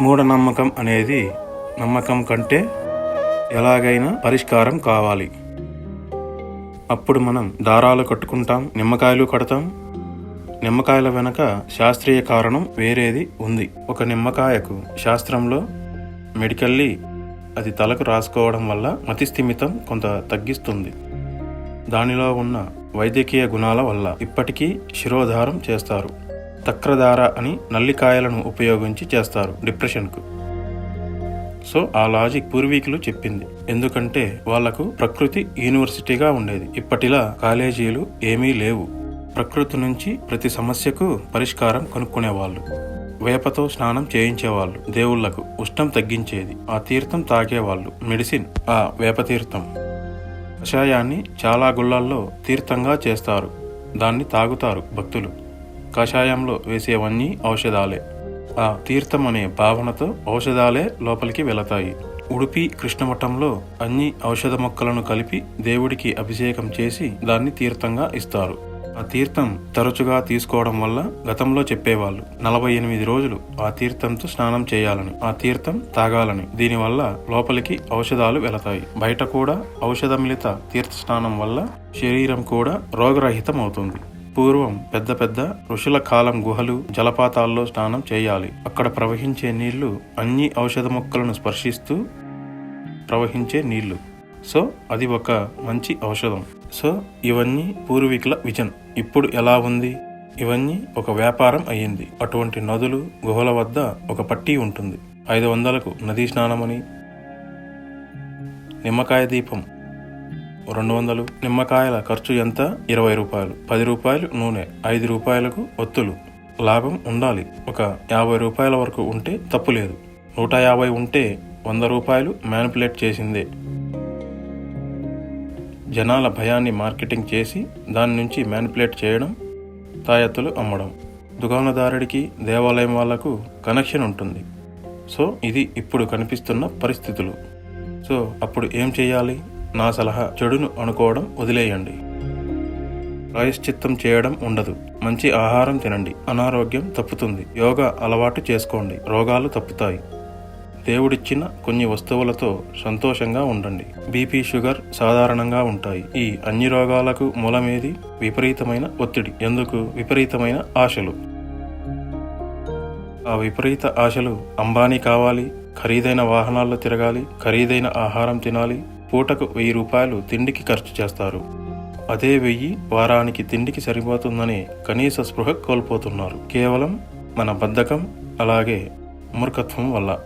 మూఢనమ్మకం అనేది నమ్మకం కంటే ఎలాగైనా పరిష్కారం కావాలి. అప్పుడు మనం దారాలు కట్టుకుంటాం నిమ్మకాయలు కడతాం. నిమ్మకాయల వెనక శాస్త్రీయ కారణం వేరేది ఉంది. ఒక నిమ్మకాయకు శాస్త్రంలో మెడికల్లీ అది తలకు రాసుకోవడం వల్ల మతిస్థిమితం కొంత తగ్గిస్తుంది. దానిలో ఉన్న వైద్యకీయ గుణాల వల్ల ఇప్పటికీ శిరోధారం చేస్తారు. తక్రధార అని నల్లికాయలను ఉపయోగించి చేస్తారు డిప్రెషన్కు. సో ఆ లాజిక్ పూర్వీకులు చెప్పింది. ఎందుకంటే వాళ్ళకు ప్రకృతి యూనివర్సిటీగా ఉండేది. ఇప్పటిలా కాలేజీలు ఏమీ లేవు. ప్రకృతి నుంచి ప్రతి సమస్యకు పరిష్కారం కనుక్కునేవాళ్ళు. వేపతో స్నానం చేయించేవాళ్ళు దేవుళ్ళకు. ఉష్ణం తగ్గించేది. ఆ తీర్థం తాగేవాళ్ళు. మెడిసిన్ ఆ వేప తీర్థం కషాయాన్ని చాలా గుళ్ళల్లో తీర్థంగా చేస్తారు. దాన్ని తాగుతారు భక్తులు. కషాయంలో వేసేవన్నీ ఔషధాలే. ఆ తీర్థం అనే భావనతో ఔషధాలే లోపలికి వెళతాయి. ఉడిపి కృష్ణమఠంలో అన్ని ఔషధ మొక్కలను కలిపి దేవుడికి అభిషేకం చేసి దాన్ని తీర్థంగా ఇస్తారు. ఆ తీర్థం తరచుగా తీసుకోవడం వల్ల గతంలో చెప్పేవాళ్ళు నలభై ఎనిమిది రోజులు ఆ తీర్థంతో స్నానం చేయాలని ఆ తీర్థం తాగాలని. దీనివల్ల లోపలికి ఔషధాలు వెళతాయి. బయట కూడా ఔషధమిలిత తీర్థ స్నానం వల్ల శరీరం కూడా రోగరహితం అవుతుంది పూర్వం పెద్ద పెద్ద ఋషుల కాలం గుహలు జలపాతాల్లో స్నానం చేయాలి. అక్కడ ప్రవహించే నీళ్ళు అన్ని ఔషధ మొక్కలను స్పర్శిస్తూ ప్రవహించే నీళ్ళు. సో అది ఒక మంచి ఔషధం. సో ఇవన్నీ పూర్వీకుల విజన్. ఇప్పుడు ఎలా ఉంది? ఇవన్నీ ఒక వ్యాపారం అయ్యింది. అటువంటి నదులు గుహల వద్ద ఒక పట్టీ ఉంటుంది. ఐదు వందలకు నదీ స్నానమని నిమ్మకాయ దీపం రెండు వందలు నిమ్మకాయల ఖర్చు ఎంత? ఇరవై రూపాయలు. పది రూపాయలు నూనె. ఐదు రూపాయలకు ఒత్తులు. లాభం ఉండాలి. ఒక యాభై రూపాయల వరకు ఉంటే తప్పులేదు నూట యాభై ఉంటే వంద రూపాయలు మ్యానిపులేట్ చేసిందే. జనాల భయాన్ని మార్కెటింగ్ చేసి దాని నుంచి మ్యానిపులేట్ చేయడం తాయెత్తులు అమ్మడం. దుకాణదారుడికి దేవాలయం వాళ్ళకు కనెక్షన్ ఉంటుంది. సో ఇది ఇప్పుడు కనిపిస్తున్న పరిస్థితులు. సో అప్పుడు ఏం చేయాలి? నా సలహా చెడును అనుకోవడం వదిలేయండి. ప్రాయశ్చిత్తం చేయడం ఉండదు. మంచి ఆహారం తినండి. అనారోగ్యం తప్పుతుంది. యోగా అలవాటు చేసుకోండి. రోగాలు తప్పుతాయి. దేవుడిచ్చిన కొన్ని వస్తువులతో సంతోషంగా ఉండండి. బీపీ షుగర్ సాధారణంగా ఉంటాయి. ఈ అన్ని రోగాలకు మూలమేది విపరీతమైన ఒత్తిడి ఎందుకు? విపరీతమైన ఆశలు. ఆ విపరీత ఆశలు అంబానీ కావాలి. ఖరీదైన వాహనాల్లో తిరగాలి. ఖరీదైన ఆహారం తినాలి. పూటకు వెయ్యి రూపాయలు తిండికి ఖర్చు చేస్తారు. అదే వెయ్యి వారానికి తిండికి సరిపోతుందని కనీస స్పృహ కోల్పోతున్నారు. కేవలం మన బద్ధకం అలాగే మూర్ఖత్వం వల్ల.